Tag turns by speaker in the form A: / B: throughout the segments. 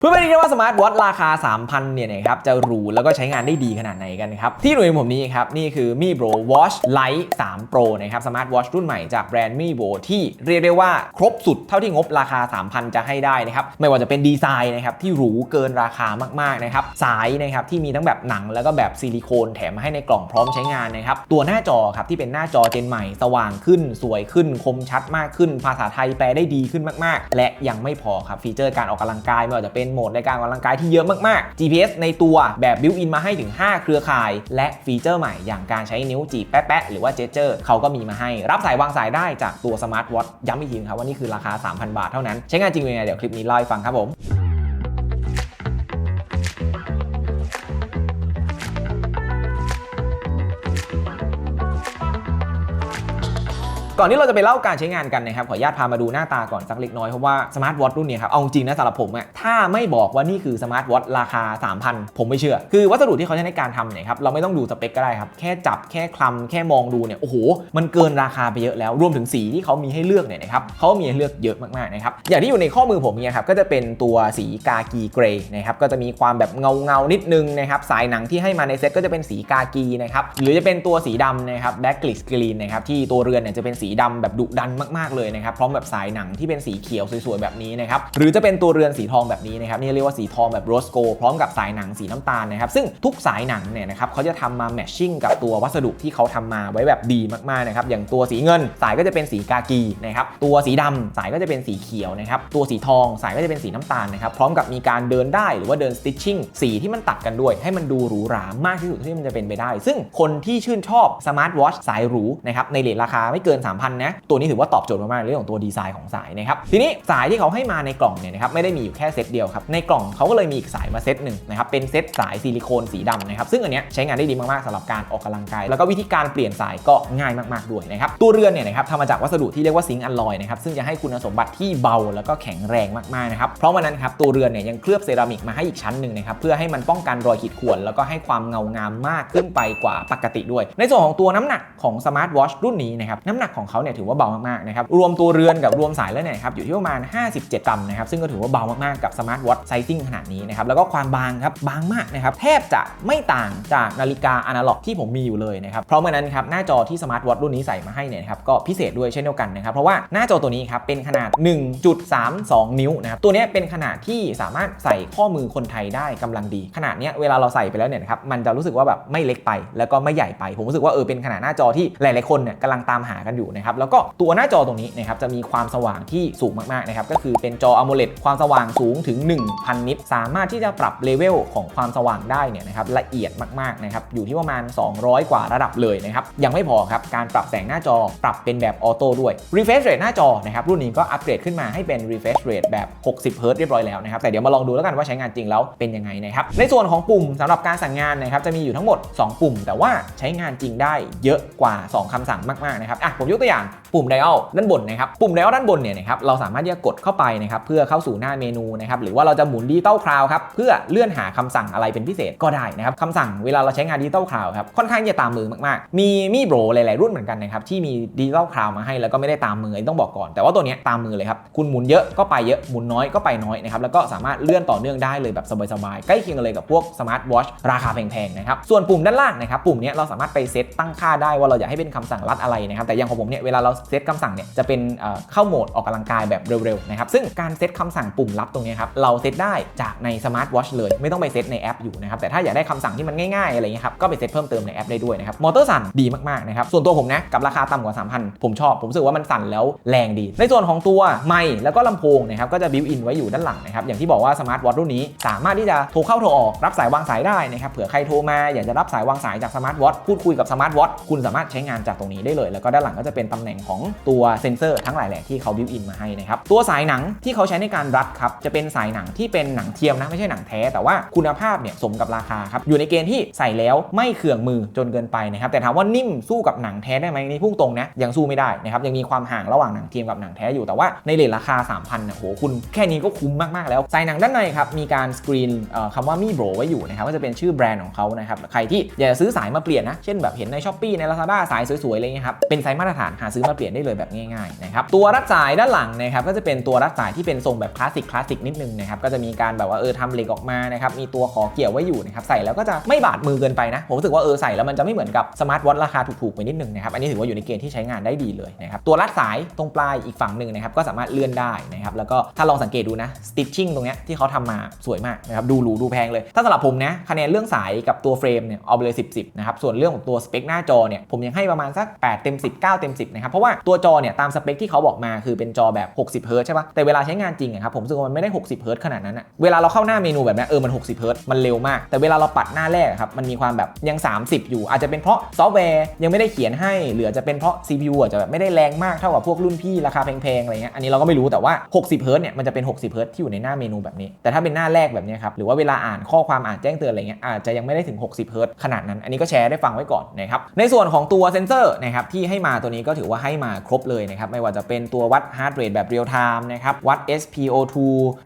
A: เพื่อไม่ได้เรียกว่าสมาร์ทวอทราคา 3,000 เนี่ยนะครับจะหรูแล้วก็ใช้งานได้ดีขนาดไหนกันครับ ที่หน่วยผมนี้ครับ นี่คือ Mi Bro Watch Lite 3 Pro นะครับสมาร์ทวอชรุ่นใหม่จากแบรนด์ Mi Bro ที่เรียกได้ว่าครบสุดเท่าที่งบราคา 3,000 จะให้ได้นะครับ ไม่ว่าจะเป็นดีไซน์นะครับที่หรูเกินราคามากๆนะครับสายนะครับที่มีทั้งแบบหนังแล้วก็แบบซิลิโคนแถมมาให้ในกล่องพร้อมใช้งานนะครับตัวหน้าจอครับที่เป็นหน้าจอเจนใหม่สว่างขึ้น สวยขึ้นคมชัดมากขึ้น ภาษาไทยแปลได้ดีขึ้นมาก ๆ และยังไม่พอครับฟีเจอร์การออกกำลังกายไม่ว่าจะเป็นโหมดในการออกกำลังกายที่เยอะมากๆ GPS ในตัวแบบบิวอินมาให้ถึง 5 เครือข่าย และฟีเจอร์ใหม่อย่างการใช้นิ้วจีบแป๊ะหรือว่าเจเจอร์เขาก็มีมาให้ รับสายวางสายได้จากตัวสมาร์ทวอทย้ำอีกทีนะครับว่านี่คือราคา 3,000 บาทเท่านั้น ใช้งานจริงเป็นยังไงเดี๋ยวคลิปนี้เล่าให้ฟังครับผม ก่อนที่เราจะไปเล่าการใช้งานกันนะครับขออนุญาตพามาดูหน้าตาก่อนสักเล็กน้อยเพราะว่าสมาร์ทวอทรุ่นนี้ครับเอาจริงนะสำหรับผมอะถ้าไม่บอกว่านี่คือสมาร์ทวอทราคา 3,000 ผมไม่เชื่อ คือวัสดุที่เขาใช้ในการทำเนี่ยครับเราไม่ต้องดูสเปคก็ได้ครับแค่จับแค่คลำแค่มองดูเนี่ยโอ้โหมันเกินราคาไปเยอะแล้วรวมถึงสีที่เขามีให้เลือกเนี่ยนะครับเขามีให้เลือกเยอะมากๆนะครับอย่างที่อยู่ในข้อมือผมเนี่ยครับก็จะเป็นตัวสีกากีเกรย์นะครับก็จะมีความแบบเงาเงานิดนึงนะครับสายหนังที่ให้มาในเซ็ตก็จะเป็นสีกากีนะครับหรือจะเป็นตัวสีดำนะครับแบ็กกลิสกรีนนะครับที่ตัวเรือนเนี่ยจะเป็นสีดำแบบดุดันมากๆเลยนะครับพร้อมแบบสายหนังที่เป็นสีเขียวสวยๆแบบนี้นะครับหรือจะเป็นตัวเรือนสีทองแบบนี้นะครับนี่เรียกว่าสีทองแบบโรสโกพร้อมกับสายหนังสีน้ำตาลนะครับซึ่งทุกสายหนังเนี่ยนะครับเขาจะทำมาแมทชิ่งกับตัววัสดุที่เขาทำมาไว้แบบดีมากๆนะครับอย่างตัวสีเงินสายก็จะเป็นสีกากีนะครับตัวสีดำสายก็จะเป็นสีเขียวนะครับตัวสีทองสายก็จะเป็นสีน้ำตาลนะครับพร้อมกับมีการเดินได้หรือว่าเดินสติชชิ่งสีที่มันตัดกันด้วย ให้มันดูหรูหรามากที่สุดที่มันจะเป็นไปได้ ซึ่งคนที่ชื่นชอบสมาร์ทวอชสายหรูนะครับในเรทราคาไม่เกิน3,000นะตัวนี้ถือว่าตอบโจทย์มากๆเรื่องของตัวดีไซน์ของสายนะครับทีนี้สายที่เขาให้มาในกล่องเนี่ยนะครับไม่ได้มีอยู่แค่เซตเดียวครับในกล่องเขาก็เลยมีอีกสายมาเซตหนึ่งนะครับเป็นเซตสายซิลิโคนสีดำนะครับซึ่งอันเนี้ยใช้งานได้ดีมากๆสำหรับการออกกำลังกาย แล้วก็วิธีการเปลี่ยนสายก็ง่ายมากๆด้วยนะครับตัวเรือนเนี่ยนะครับทำมาจากวัสดุที่เรียกว่าซิงค์อลลอยนะครับซึ่งจะให้คุณสมบัติที่เบาแล้วก็แข็งแรงมากๆนะครับเพราะวันนั้นครับตัวเรือนเนี่ยยังเคลือบเซรามิกมาให้อีกชั้นหนึ่งนะครับเพื่อให้มันป้องกันรอยขีดข่วนแล้วก็ให้ความเงางามมากขึ้นไปกว่าปกติด้วย ในส่วนของตัวน้ำหนักของสมาร์ทวอชรุ่นนี้นะครับน้ำหนักของของเขาเนี่ยถือว่าเบามากๆนะครับรวมตัวเรือนกับรวมสายแล้วเนี่ยครับอยู่ที่ประมาณ 57 กรัมนะครับซึ่งก็ถือว่าเบามากๆกับสมาร์ทวอทไซซิ่งขนาดนี้นะครับแล้วก็ความบางครับบางมากนะครับแทบจะไม่ต่างจากนาฬิกาอนาล็อกที่ผมมีอยู่เลยนะครับเพราะเมื่อนั้นครับหน้าจอที่สมาร์ทวอทรุ่นนี้ใส่มาให้เนี่ยนะครับก็พิเศษด้วยเช่นเดียวกันนะครับเพราะว่าหน้าจอตัวนี้ครับเป็นขนาด 1.32 นิ้วนะครับตัวนี้เป็นขนาดที่สามารถใส่ข้อมือคนไทยได้กำลังดี ขนาดเนี้ยเวลาเราใส่ไปแล้วเนี่ยนะครับมันจะรู้สึกว่าแบบไม่เล็กไป แล้วก็ไม่ใหญ่ไป ผมรู้สึกว่าเออเป็นขนาดหน้าจอที่หลาย ๆคนเนี่ยกำลังตามหากันอยู่นะครับแล้วก็ตัวหน้าจอตรงนี้นะครับจะมีความสว่างที่สูงมากๆนะครับก็คือเป็นจอ AMOLED ความสว่างสูงถึง 1,000 นิตสามารถที่จะปรับเลเวลของความสว่างได้เนี่ยนะครับละเอียดมากๆนะครับอยู่ที่ประมาณ 200 กว่าระดับเลยนะครับยังไม่พอครับการปรับแสงหน้าจอปรับเป็นแบบออโต้ด้วย refresh rate หน้าจอนะครับรุ่นนี้ก็อัปเกรดขึ้นมาให้เป็น refresh rate แบบ 60 Hz เรียบร้อยแล้วนะครับแต่เดี๋ยวมาลองดูแล้วกันว่าใช้งานจริงแล้วเป็นยังไงนะครับในส่วนของปุ่มสำหรับการสั่งงานนะครับจะมีอยู่ทั้งหมด 2 ปุ่ม แต่ว่าใช้งานจริงได้เยอะกว่า 2คำสั่งมากๆนะครับอะผมยกตัวอย่างปุ่ม dial ด้านบนนะครับปุ่ม dial ด้านบนเนี่ยนะครับเราสามารถที่จะกดเข้าไปนะครับเพื่อเข้าสู่หน้าเมนูนะครับหรือว่าเราจะหมุนดิจิตอลคลาวครับเพื่อเลื่อนหาคำสั่งอะไรเป็นพิเศษก็ได้นะครับคำสั่งเวลาเราใช้งานดิจิตอลคลาวครับค่อนข้างจะตามมือมากๆ มีมีโบรหลายๆรุ่นเหมือนกันนะครับที่มีดิจิตอลคลาวมาให้แล้วก็ไม่ได้ตามมือต้องบอกก่อน แต่ว่าตัวนี้ตามมือเลยครับคุณหมุนเยอะก็ไปเยอะหมุนน้อยก็ไปน้อยนะครับแล้วก็สามารถเลื่อนต่อเนื่องได้เลยแบบสบายๆใกล้เคียงเลยกับพวกสมาร์ทวอชราคาแพงๆนะครับส่วนปุ่มด้านล่างนะครับปุ่มนี้เราสามารถไปเซตตั้งค่าได้ว่าเราอยากให้เป็นคำสั่งลัดอะไรนะครับแต่อย่างของผมเนี่ยเวลาเราเซตคำสั่งเนี่ยจะเป็นเข้าโหมดออกกำลังกายแบบเร็วๆนะครับซึ่งการเซตคำสั่งปุ่มลับตรงนี้ครับเราเซตได้จากในสมาร์ทวอชเลย ไม่ต้องไปเซตในแอปอยู่นะครับแต่ถ้าอยากได้คำสั่งที่มันง่ายๆอะไรเงี้ยครับก็ไปเซตเพิ่มเติมในแอปได้ด้วยนะครับมอเตอร์สั่นดีมากๆนะครับส่วนตัวผมนะกับราคาต่ำกว่า 3,000 ผมชอบ ผมรู้สึกว่ามันสั่นแล้วแรงดี ในส่วนของตัวไมค์แล้วก็ลำโพงนะครับก็จะบิวอินไว้อยู่ด้านหลังนะครับอย่างที่บอกว่าสมาร์ทวอทรุ่นนี้สามารถที่จะโทรเข้าโทรออกรับสายวางสายได้นะครับเผื่อใครโทรมาอยากจะรับสายวางสายจากสมาร์ทวอทพูดคุยกับสมาร์ทวอทคุณสามารถใช้งานจากตรงนี้ได้เลย แล้วก็ด้านหลังก็จะเป็น็นตำแหน่งของตัวเซนเซอร์ทั้งหลายแหล่ที่เขาบิวอินมาให้นะครับตัวสายหนังที่เขาใช้ในการรัดครับจะเป็นสายหนังที่เป็นหนังเทียมนะไม่ใช่หนังแท้ แต่ว่าคุณภาพเนี่ยสมกับราคาครับอยู่ในเกณฑ์ที่ใส่แล้วไม่เคืองมือจนเกินไปนะครับแต่ถามว่านิ่มสู้กับหนังแท้ได้ไหมนี่พุ่งตรงนะยังสู้ไม่ได้นะครับยังมีความห่างระหว่างหนังเทียมกับหนังแท้อยู่แต่ว่าในเลทราคา 3,000นี่ยโหคุณแค่นี้ก็คุ้มมากๆแล้วสายหนังด้านในครับมีการสกรีนคำว่ามีโบรไว้อยู่นะครับก็จะเป็นชื่อแบรนด์ของเขานะครับใครที่อยากจะซื้อสายมาเปลี่ยนนะเช่นแบบเห็นในช้อปปีใน Lazada สายสวยๆอะไรเงี้ยครับเป็นไซส์มาตรฐานานหาซื้อมาเปลี่ยนได้เลยแบบง่ายๆนะครับตัวรัดสายด้านหลังนะครับก็จะเป็นตัวรัดสายที่เป็นทรงแบบคลาสสิกคลาสสิกนิดนึงนะครับก็จะมีการแบบว่าเออทำเหล็กออกมานะครับมีตัวขอเกี่ยวไว้อยู่นะครับใส่แล้วก็จะไม่บาดมือเกินไปนะผมรู้สึกว่าเออใส่แล้วมันจะไม่เหมือนกับสมาร์ทวอทราคาถูกๆไปนิดนึงนะครับอันนี้ถือว่าอยู่ในเกณฑ์ที่ใช้งานได้ดีเลยนะครับตัวรัดสายตรงปลายอีกฝั่งหนึ่งนะครับก็สามารถเลื่อนได้นะครับแล้วก็ถ้าลองสังเกตดูนะสติ t ชิ่งตรงเนี้ยที่เขาทำมาสวยมากนะครับดูหรูดูแพงเลย ถ้าสำหรับผมนะคะแนนเรื่องสายกับตัวเฟรมเนี่ยเอาไปเลย 10 10นะครับส่วนเรื่องของตัวสเปคหน้าจอเนี่ยผมยังให้ประมาณสัก 8 เต็ม 10 9 เต็ม10นะครับ เพราะว่าตัวจอเนี่ยตามสเปคที่เขาบอกมาคือเป็นจอแบบ 60เฮิร์ตใช่ปะแต่เวลาใช้งานจริงอะครับผมรู้สึกว่ามันไม่ได้ 60เฮิร์ตขนาดนั้นอะเวลาเราเข้าหน้าเมนูแบบนี้เออมัน60เฮิร์ตมันเร็วมาก แต่เวลาเราปัดหน้าแรกครับมันมีความแบบยัง 30 อยู่ อาจจะเป็นเพราะซอฟต์แวร์ยังไม่ได้เขียนให้ หรือจจะเป็นเพราะ CPU อาจจะแบบไม่ได้แรงมากเท่ากับพวกรุ่นพี่ราคาแพงๆอะไรเงี้ยอันนี้เราก็ไม่รู้แต่ว่า 60เฮิร์ตเนี่ยมันจะเป็น 60เฮิร์ตที่อยู่ในหน้าเมนูแบบนี้ แต่ถ้าเป็นหน้าแรกแบบนี้ครับหรือว่าเวลาอ่านข้อความอ่านแจ้งเตือนอะไรเงี้ยอาจจะยังไม่ได้ถึง 60เฮิร์ตขนาดนั้น อันนี้ก็แชร์ได้ฟังไว้ก่อนนะครับในส่วนของตัวเซนเซอร์นะครับที่ให้มาตัวนี้ก็ถือว่าให้มาครบเลยนะครับ ไม่ว่าจะเป็นตัววัดฮาร์ดเรทแบบเรียลไทม์นะครับ วัด SpO2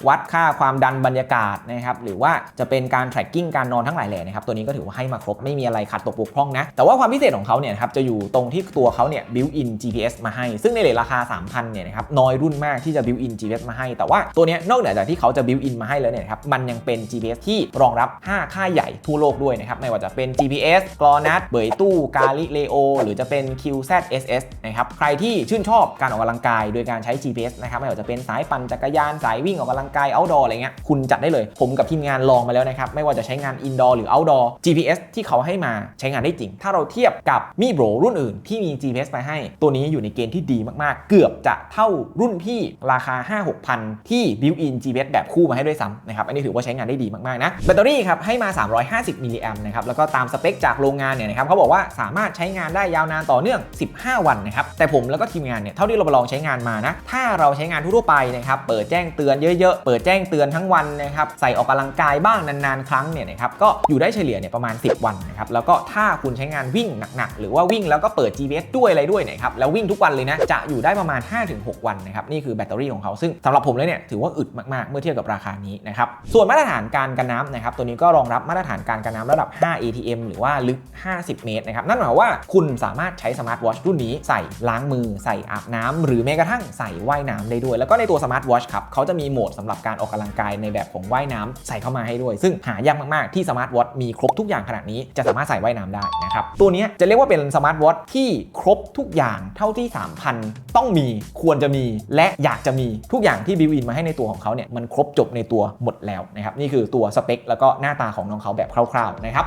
A: วัดค่าความดันบรรยากาศนะครับ หรือว่าจะเป็นการ tracking การนอนทั้งหลายแหล่นะครับ ตัวนี้ก็ถือว่าให้มาครบ ไม่มีอะไรขัดตกบกพร่องนะ แต่ว่าความพิเศษของเขาเนี่ยนะครับ จะอยู่ตรงที่ตัวเขาเนี่ย built in GPS มาให้ ซึ่งในเลทราคา 3,000 เนี่ยนะครับ น้อยรุ่นมากที่จะ built in GPS มาให้ แต่ว่าตัวนี้นอกเหนือจากที่เขาจะ built in มาให้แล้วเนี่ยนะครับ มันยังเป็น GPS ที่รองรับ 5 ค่ายใหญ่ทั่วโลกด้วยนะครับ ไม่ว่าจะเป็น GPS g l o n a s เบยตู้ Galileo หรือจะเป็น QZSS นะครับใครที่ชื่นชอบการออกกำลังกายโดยการใช้ GPS นะครับไม่ว่าจะเป็นสายปั่นจักรยานสายวิ่งออกกำลังกาย outdoor อะไรเงี้ยคุณจัดได้เลย ผมกับทีมงานลองมาแล้วนะครับไม่ว่าจะใช้งาน indoor หรือ outdoor GPS ที่เขาให้มาใช้งานได้จริง ถ้าเราเทียบกับมีโบรรุ่นอื่นที่มี GPS ไปให้ ตัวนี้อยู่ในเกณฑ์ที่ดีมากๆ เกือบจะเท่ารุ่นพี่ราคา 5 6พันที่ built in GPS แบบคู่มาให้ด้วยซ้ำนะครับอันนี้ถือว่าใช้งานได้ดีมากๆนะแบตเตอรี่ครับให้มา 350มิลลิแอมนะครับแล้วก็ตามสเปคจากโรงงานเนี่ยนะครับเขาบอกว่าสามารถใช้งานได้ยาวนานต่อเนื่อง 15 วันนะครับแต่ผมแล้วก็ทีมงานเนี่ยเท่าที่เราไปลองใช้งานมานะถ้าเราใช้งานทั่วไปนะครับเปิดแจ้งเตือนเยอะๆ เปิดแจ้งเตือนทั้งวันนะครับใส่ออกกำลังกายบ้างนานๆ ครั้งเนี่ยนะครับก็อยู่ได้เฉลี่ยเนี่ยประมาณ 10 วันนะครับแล้วก็ถ้าคุณใช้งานวิ่งหนักๆ หรือว่าวิ่งแล้วก็เปิด GPS ด้วยอะไรด้วยนะครับแล้ววิ่งทุกวันเลยนะจะอยู่ได้ประมาณ 5-6 วันนะครับนี่คือแบตเตอรี่ของเขาซึ่งสำหรับผมเลยเนี่ยถือว่าอึดมากๆเมื่อเทียบกับราคานี้นะครับส่วนมาตรฐานการกันน้ำนะครับตัวนี้ก็รองรับมาตรฐานการกันน้ำระดับ 5 ATM หรือว่าลึก 50 เมตรนะครับนั่นหมายว่าคุณสามารถใช้สมาร์ทวอชรุ่นนี้ใส่ล้างมือ ใส่อาบน้ำหรือแม้กระทั่งใส่ว่ายน้ำได้ด้วย แล้วก็ในตัวสมาร์ทวอชครับเขาจะมีโหมดสำหรับการออกกำลังกายในแบบของว่ายน้ำใส่เข้ามาให้ด้วย ซึ่งหายากมากๆที่สมาร์ทวอชมีครบทุกอย่างขนาดนี้จะสามารถใส่ว่ายน้ำได้นะครับตัวนี้จะเรียกว่าเป็นสมาร์ทวอชที่ครบทุกอย่างเท่าที่ 3,000 ต้องมีควรจะมีและอยากจะมีทุกอย่างที่บิวอินมาให้ในตัวของเขาเนี่ยมันครบจบในตัวหมดแล้วนะครับนี่คือตัวสเปคแล้วก็หน้าตาของน้องเขาแบบคร่าวๆนะครับ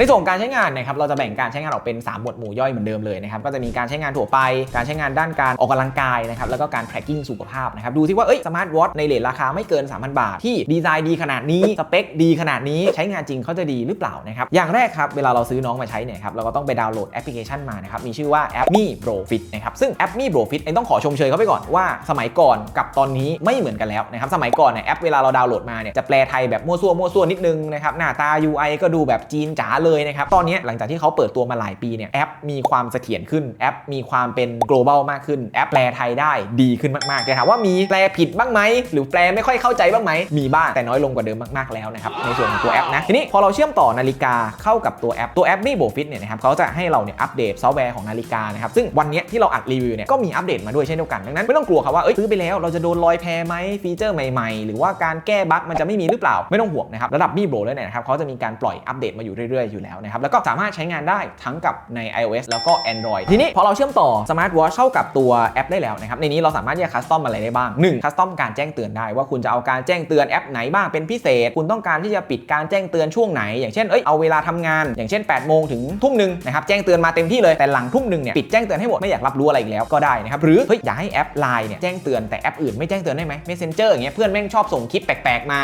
A: ในส่วนการใช้งานนะครับเราจะแบ่งการใช้งานออกเป็น 3 หมวดหมู่ย่อยเหมือนเดิมเลยนะครับก็จะมีการใช้งานทั่วไป การใช้งานด้านการออกกำลังกายนะครับแล้วก็การ tracking สุขภาพนะครับดูที่ว่าเอ้ยสมาร์ทวอทในเลทราคาไม่เกิน 3,000 บาท ที่ดีไซน์ดีขนาดนี้สเปคดีขนาดนี้ใช้งานจริงเขาจะดีหรือเปล่านะครับอย่างแรกครับเวลาเราซื้อน้องมาใช้เนี่ยครับเราก็ต้องไปดาวน์โหลดแอปพลิเคชันมานะครับมีชื่อว่าแอปมี่ Bro Fit นะครับซึ่งแอปมี่ Bro Fit เองต้องขอชมเชยเขาไปก่อนว่าสมัยก่อนกับตอนนี้ไม่เหมือนกันแล้วนะครับสมัยก่อนเนี่ยแอปเวลาเราดาวน์โหลดมาเนี่ยจะแปลไทยแบบมั่วซั่วมั่วซั่วนิดนึงนะครับหน้าตา UI ก็ดูแบบจีนจ๋าเลยนะครับ ตอนนี้หลังจากที่เขาเปิดตัวมาหลายปีเนี่ยแอปมีความเสถียรขึ้นแอปมีความเป็น global มากขึ้นแอปแปลไทยได้ดีขึ้นมากๆแต่ถามว่ามีแปลผิดบ้างไหมหรือแปลไม่ค่อยเข้าใจบ้างไหมมีบ้างแต่น้อยลงกว่าเดิมมากๆแล้วนะครับในส่วนของตัวแอปนะทีนี้พอเราเชื่อมต่อนาฬิกาเข้ากับตัวแอปตัวแอปนี่โบฟิตเนี่ยนะครับเขาจะให้เราเนี่ยอัปเดตซอฟต์แวร์ของนาฬิกานะครับซึ่งวันนี้ที่เราอัดรีวิวเนี่ยก็มีอัปเดตมาด้วยเช่นเดียวกันดังนั้นไม่ต้องกลัวครับว่าเอ้ยซื้อไปแล้วเราจะโดนลอยแพไหมฟีเจอร์ใหม่ๆ หรือว่าการแก้บั๊กมันจะไม่มีหรือเปล่าไม่ต้องห่วงนะครับระดับมีโบเลยเนี่ยนะครับเขาจะมีการปล่อยอัปเดตมาอยู่เรื่อยๆอยู่แล้วนะครับแล้วก็สามารถใช้งานได้ทั้งกับใน iOS แล้วก็ Android ทีนี้พอเราเชื่อมต่อ Smart Watch เข้ากับตัวแอปได้แล้วนะครับในนี้เราสามารถที่จะคัสตอมอะไรได้บ้าง1คัสตอมการแจ้งเตือนได้ว่าคุณจะเอาการแจ้งเตือนแอปไหนบ้างเป็นพิเศษ คุณต้องการที่จะปิดการแจ้งเตือนช่วงไหน อย่างเช่นเอ้ยเอาเวลาทำงาน อย่างเช่น8โมงถึงทุ่มหนึ่งนะครับแจ้งเตือนมาเต็มที่เลยแต่หลังทุ่มหนึ่งเนี่ยปิดแจ้งเตือนให้หมดไม่อยากรับรู้อะไรอีกแล้วก็ได้นะครับหรือเฮ้ยอยากให้แอป Line เนี่ยแจ้งเตือนแต่แอปอื่นไม่แจ้งเตือนได้ไหม Messenger อย่างเงี้ยเพื่อนแม่งชอบส่งคลิปแปลกๆมา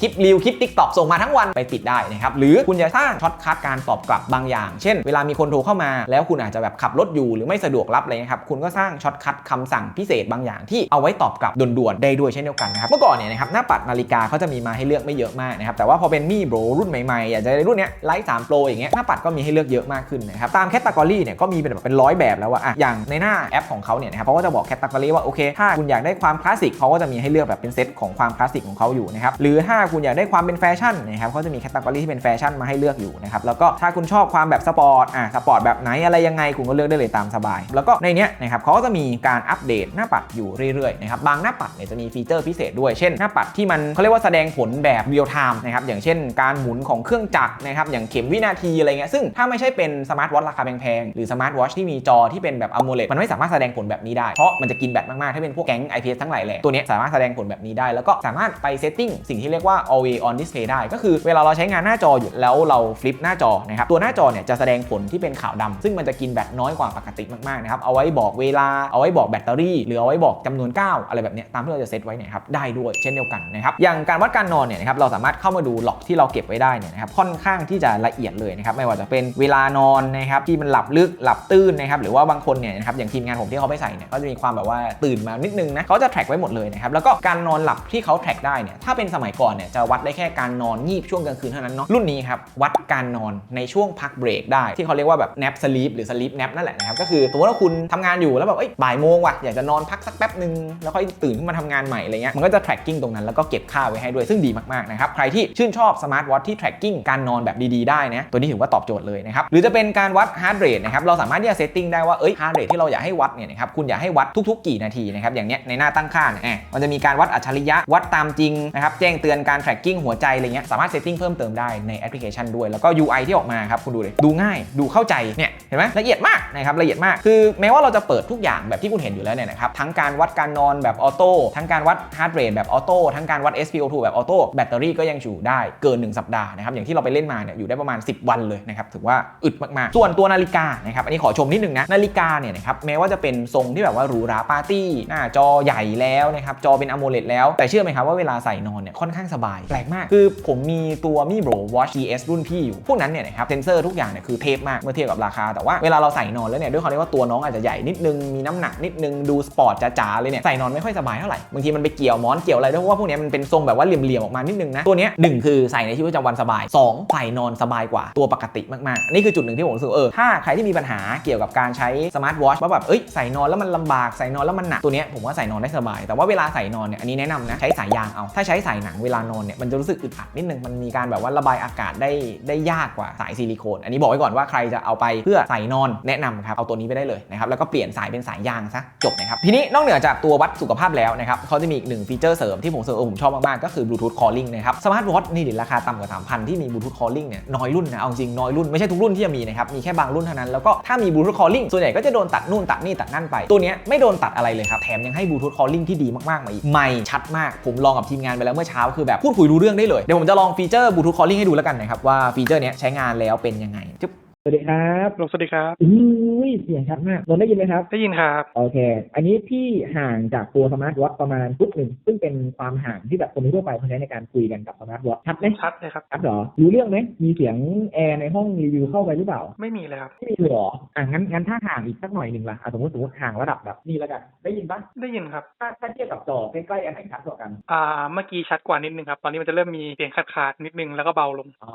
A: คลิปรีวคลิป TikTok ส่งมาทั้งวันไปปิดได้นะครับหรือคุณจะสร้างช็อตคัดการตอบกลับบางอย่าง เช่น เวลามีคนโทรเข้ามา แล้วคุณอาจจะแบบขับรถอยู่หรือไม่สะดวกรับอะไรเงี้ยครับคุณก็สร้างช็อตคัดคำสั่งพิเศษบางอย่างที่เอาไว้ตอบกลับด่วนๆได้ด้วยเช่นเดียวกันนะครับเมื่อก่อนเนี่ยนะครับหน้าปัดนาฬิกาเขาจะมีมาให้เลือกไม่เยอะมากนะครับแต่ว่าพอเป็นมี่โบรรุ่นใหม่ๆอยากจะได้รุ่นเนี้ยไลท์สามโปรอย่างเงี้ยหน้าปัดก็มีให้เลือกเยอะมากขึ้นนะครับตามแคตตากรีเนี่ยก็มีเป็นแบบเป็นร้อยแบบแล้วว่าอะอย่างในหน้าแอปของเขาเนี่ยนะครับเขาก็จะบอกแคตตากรีว่าโอเคถ้าคุณอยากได้ความคลาสสิกเขาก็จะมีให้เลือกแบบเป็นเซตของความคลาสสิกของเขาอยู่นะครับหรือถ้าคุณอยากได้ความเป็นแฟชั่นนะครับเขาจะมีแคตตากรีที่เป็นแฟชั่นมาให้เลือกอยู่นะครับแล้วก็ถ้าคุณชอบความแบบสปอร์ตอะสปอร์ตแบบไหนอะไรยังไงคุณก็เลือกได้เลยตามสบาย แล้วก็ในเนี้ยนะครับเขาก็จะมีการอัปเดตหน้าปัดอยู่เรื่อยๆนะครับบางหน้าปัดเนี่ยจะมีฟีเจอร์พิเศษด้วยเช่นหน้าปัดที่มันเขาเรียกว่าแสดงผลแบบเรียลไทม์นะครับอย่างเช่น การหมุนของเครื่องจักรนะครับอย่างเข็มวินาทีอะไรเงี้ยซึ่งถ้าไม่ใช่เป็นสมาร์ทวอทราคาแพงๆหรือสมาร์ทวอทที่มีจอที่เป็นแบบ AMOLED มันไม่สามารถแสดงผลแบบนี้ได้เพราะมันจะกินแบตมากๆถ้าเป็นพวกแก๊ง IPS ทั้งหลายแหละตัวนี้สามารถแสดงผลแบบนี้ได้ แล้วก็สามารถไปเซตติ้งสิ่งที่เรียกว่า always on display ได้ ก็คือเวลาเราใช้งานหน้าจออยู่แล้วเราฟลิปหน้าจอนะครับตัวหน้าจอเนี่ยจะแสดงผลที่เป็นขาวดำซึ่งมันจะกินแบตน้อยกว่าปกติมากๆนะครับเอาไว้บอกเวลาเอาไว้บอกแบตเตอรี่ หรือเอาไว้บอกจำนวนก้าวอะไรแบบเนี้ยตามที่เราจะเซตไว้เนี่ยครับได้ด้วยเช่นเดียวกันนะครับอย่างการวัดการนอนเนี่ยนะครับเราสามารถเข้ามาดูหลอกที่เราเก็บไว้ได้เนี่ยนะครับค่อนข้างที่จะละเอียดเลยนะครับไม่ว่าจะเป็นเวลานอนนะครับที่มันหลับลึกหลับตื้นนะครับหรือว่าบางคนเนี่ยนะครับอย่างทีมงานผมที่เขาไปใส่เนี่ยก็จะมีความแบบว่าตื่นมานิดนึงนะเขาจะแทร็กไว้หมดเลยนะครับแล้วก็การนอนหลับที่เขาแทร็กได้เนี่ยถ้าเป็นสมัยก่อนเนี่ยจะวัดได้แค่การนอนงีบช่วงกลางคืนเท่านั้นเนาะรุ่นนี้ครับวัดการนอนในช่วงพักเบรกได้ ที่เขาเรียกว่าแบบ nap sleep หรือ sleep nap นั่นแหละนะครับก็คือสมมติว่าคุณทำงานอยู่แล้วแบบเอ้ยบ่ายโมงว่ะอยากจะนอนพักสักแป๊บหนึ่งแล้วค่อยตื่นขึ้นมาทำงานใหม่อะไรเงี้ยมันก็จะ tracking ตรงนั้นแล้วก็เก็บค่าไว้ให้ด้วยซึ่งดีมากๆนะครับใครที่ชื่นชอบสมาร์ทวอทที่ tracking การนอนแบบดีๆได้นะตัวนี้ถือว่าตอบโจทย์เลยนะครับหรือจะเป็นการวัด heart rate นะครับเราสามารถที่จะ setting ได้ว่าเอ้ย heart rate ที่เราอยากให้วัดเนี่ยนะครับคุณอยากให้วัดทุกๆ กี่นาทีนะครับอย่างเนี้ยในหน้าตั้งค่าเนี่ยมันจะมีการวัดอัจฉริยะวัดตามจริงนะครับแจ้งเตือนการ tracking หัวใจอะไรเงี้ยสามารถ setting เพิ่มเติมได้ในแอปพลิเคชันด้วยแล้วก็ UI ที่ออกมาครับคุณดูเลยดูง่ายดูเข้าใจเนี่ยเห็นไหมละเอียดมากนะครับละเอียดมาก คือแม้ว่าเราจะเปิดทุกอย่างแบบที่คุณเห็นอยู่แล้วเนี่ยนะครับทั้งการวัดการนอนแบบออโต้ทั้งการวัด heart rate แบบออโต้ทั้งการวัด SpO2 แบบออโต้แบตเตอรี่ก็ยังอยู่ได้เกิน 1 สัปดาห์นะครับอย่างที่เราไปเล่นมาเนี่ยอยู่ได้ประมาณ 10 วันเลยนะครับถือว่าอึดมากๆ ส่วนตัวนาฬิกานะครับอันนี้ขอชมนิดนึงนะนาฬิกาเนี่ยนะครับแม้ว่าจะเป็นทรงที่แบบว่าหรูหราปาร์ตี้หน้าจอใหญ่แล้วนะครับจอเป็น AMOLED แล้วแต่เชื่อไหมครับว่าเวลาใส่นอนเนี่ยค่อนข้างสบายแปลกมากคือผมมีตัวมีโบร Watch GS รุ่นพี่อยู่พวกนั้นเนี่ยนะครับเซนเซอร์ทุกอย่างเนี่ยคือเทพมากเมื่อเทียบกับราคา แต่ว่าเวลาเราใส่นอนแล้วเนี่ยด้วยความที่ว่าตัวน้องอาจจะใหญ่นิดนึงมีน้ำหนักนิดนึงดูสปอร์ตจ๋าๆเลยเนี่ยใส่นอนไม่ค่อยสบายเท่าไหร่บางทีมันไปเกี่ยวมอนเกี่ยวอะไรด้วยเพราะว่าพวกนี้มันเป็นทรงแบบว่าเหลี่ยมๆออกมานิดนึงนะตัวนี้หนึ่งคือใส่ในชีวิตประจำวันสบายสองใส่นอนสบายกว่าตัวปกติมากๆ นี่คือจุดหนึ่งที่ผมรู้สึกเออถ้าใครที่มีปัญหาเกี่ยวกับการใช้สมาร์ทวอชว่าแบบเอ้ยใส่นอนแล้วมันลำบากใส่นอนแล้วมันหนักตัวนี้ผมว่าใส่นอนได้สบาย แต่ว่าเวลาใส่นอนเนี่ยอันนี้แนะนำนะใช้สายยางเอาถ้าใช้สายหนังเวลานอนเนี่ยมันจะรู้สึกอึดอัดนิดนึงมันมีการแบบว่าระบายอากาศได้ได้ยากกว่าสายซิลิโคน อันนี้บอกไว้ก่อนว่าใครจะเอาไปเพื่อใส่นอนแนะนำครับเอาตัวนี้ไปได้เลยนะครับแล้วก็เปลี่ยนสายเป็นสายยางซะจบนะครับทีนี้นอกเหนือจากตัววัดสุขภาพแล้วนะครับเขาจะมีอีกหนึ่งฟีเจอร์เสริมที่ผมเสริมผมชอบมากๆก็คือบลูทูธคอลลิ่งนะครับสมาร์ทวอทนี่ดิราคาต่ำกว่า 3,000 ที่มีบลูทูธคอลลิ่งเนี่ยน้อยรุ่นนะเอาจริงน้อยรุ่นไม่ใช่ทุกรุ่นที่จะมีนะครับมีแค่บางรุ่นเท่านั้นแล้วก็ถ้ามีบลูทูธคอลลิ่งส่วนใหญ่ก็จะโดนตัดนู่นตัดนี่ตัดนั่นไปตัวเนี้ยไม่โดนตัดอะไรเลยครับแถมยังให้บลูทูธคอลลิ่งที่ดีมากๆมาอีกไม่ชัดมากผมลองกับทีมงานไปแล้วเมื่อเช้าคือแบบพูดคุยรู้เรื่องได้เลยเดี๋ยวผมจะลองฟีเจอร์บลูทูธคอลลิ่งให้ดูแล้วกันนะครับว่าฟีเจอร์เนี้ยใช้งานแล้วเป็นยังไงจึ๊บ
B: สวัสดีครับ
C: ลงสวัสดีครับ
B: อุ้ยเสียงชัดมากนนท์ได้ยินไหมครับ
C: ได้ยินครับ
B: โอเค อันนี้พี่ห่างจากตัวสมาร์ทวอทประมาณฟุตหนึ่ง ซึ่งเป็นความห่างที่แบบคนทั่วไปเขาใช้ในการคุยกันกับสมาร์ทวอทชัดไหม
C: ชัดเลยครับ
B: ชัดเหรอ รู้เรื่องไหม มีเสียงแอร์ในห้องรีวิวเข้าไปหรือเปล่า
C: ไม่มีเลยครับ
B: ไม่มีเลยเหรอ อะงั้นงั้นถ้าห่างอีกสักหน่อยหนึ่งล่ะอะสมมติสมมติห่างระดับแบบนี้แล้วกัน ได้ยินปะ
C: ได้ยินครับ
B: ถ้าถ้าเทียบกับจอใกล้ๆอันไหนชัดกว่ากัน
C: อ่า เมื่อกี้ชัดกว่านิดนึงครับ ตอนนี้มันจะเริ่มมีเสียงขาดขาดๆนิดนึงแล้วก็เบาลง
B: อ๋อ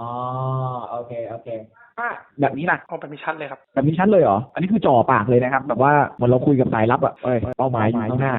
B: โอเค โอเค ถ้าแบบนี้ล่ะ
C: เอาแบบนี้ชัดเลยครับ
B: แบบนี้ชัดเลยเหรอ อันนี้คือจ่อปากเลยนะครับ แบบว่าเหมือนเราคุยกับสายลับอะเอ้ยเป้าหมายอยู่ข้างหน้า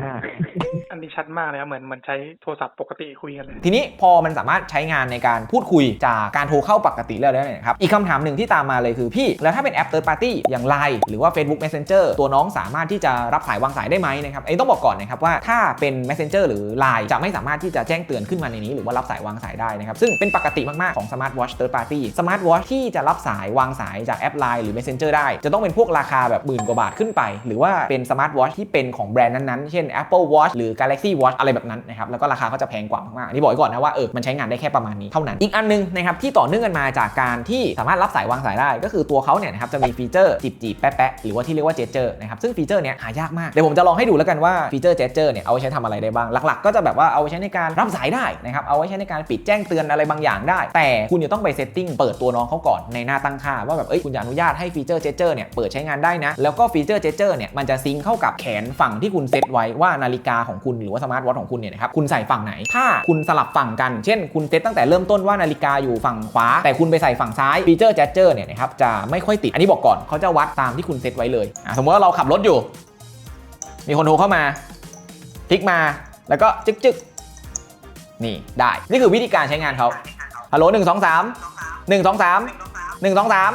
C: อันนี้ชัดมากเลยครับ เหมือนเหมือนใช้โทรศัพท์ปกติคุยกันเลย
A: ทีนี้พอมันสามารถใช้งานในการพูดคุยจากการโทรเข้าปกติแล้วเนี่ยนะครับ อีกคำถามหนึ่งที่ตามมาเลยคือพี่ แล้วถ้าเป็นแอป third party อย่าง Line หรือว่า Facebook Messenger ตัวน้องสามารถที่จะรับสายวางสายได้ไหมนะครับไอ้ต้องบอกก่อนนะครับว่าถ้าเป็น Messenger หรือ Line จะไม่สามารถที่จะแจ้งเตือนขึ้นมาในนี้ หรือว่ารับสาย วางสายได้นะครับซึ่งเป็นปกติมากๆของ Smart Watch third party Smart Watch ที่จะรับสายวางสายจากแอป Line หรือ Messenger ได้ จะต้องเป็นพวกราคาแบบหมื่นกว่าบาทขึ้นไป หรือว่าเป็นสมาร์ทวอทที่เป็นของแบรนด์นั้นๆ เช่น Apple Watch หรือ Galaxy Watch อะไรแบบนั้นนะครับแล้วก็ราคาก็จะแพงกว่ามากๆนี่บอกไว้ก่อนนะว่าเออมันใช้งานได้แค่ประมาณนี้เท่านั้นอีกอันนึงนะครับที่ต่อเนื่องกันมาจากการที่สามารถรับสายวางสายได้ ก็คือตัวเขาเนี่ยนะครับจะมีฟีเจอร์จีบจีบๆแปะหรือว่าที่เรียกว่าเจเจอร์นะครับซึ่งฟีเจอร์เนี้ยหายากมากเดี๋ยวผมจะลองให้ดูแล้วกันว่าฟีเจอร์เจเจอร์เนี่ยเอาไว้ใช้ทำอะไรได้บ้างหลักๆ ก็จะแบบว่าเอาไว้ใช้ในการรับสายได้นะครับเอาไว้ใช้ในการปิดแจ้งเตือนอะไรบางอย่างได้ แต่คุณจะต้องไปเซตติ้งเปิดตัวน้องเขาก่อนในหน้าตั้งค่าว่าแบบเอ้ยคุณจะอนุญาตให้ฟีเจอร์เจเจอร์เนี่ยเปิดใช้งานได้นะ แล้วก็ฟีเจอร์เจเจอร์เนี่ยมันจะซิงค์เข้ากับแขนฝั่งที่คุณเซตไว้ว่านาฬิกาของคุณหรือว่าสมาร์ทวอทของคุณเนี่ยนะครับคุณใส่ฝั่งไหน ถ้าคุณสลับฝั่งกัน เช่น คุณเซตตั้งแต่เริ่มต้นว่านาฬิกาอยู่ฝั่งขวา แต่คุณไปใส่ฝั่งซ้ายฟีเจอร์เจเจอร์เนี่ยนะครับจะไม่ค่อยติดอันนี้บอกก่อนเขาจะวัดตามที่คุณเซตไว้เลยอะสมมติว่าเราขับรถอยู่ มีคนโทรเข้ามาคลิกมาแล้วก็จึ๊กจึ๊กนี่ได้ นี่คือวิธีการใช้งานเขาฮัลโหลหนึ่งสองสามหนึ่งสองสาม หนึ่งสองสาม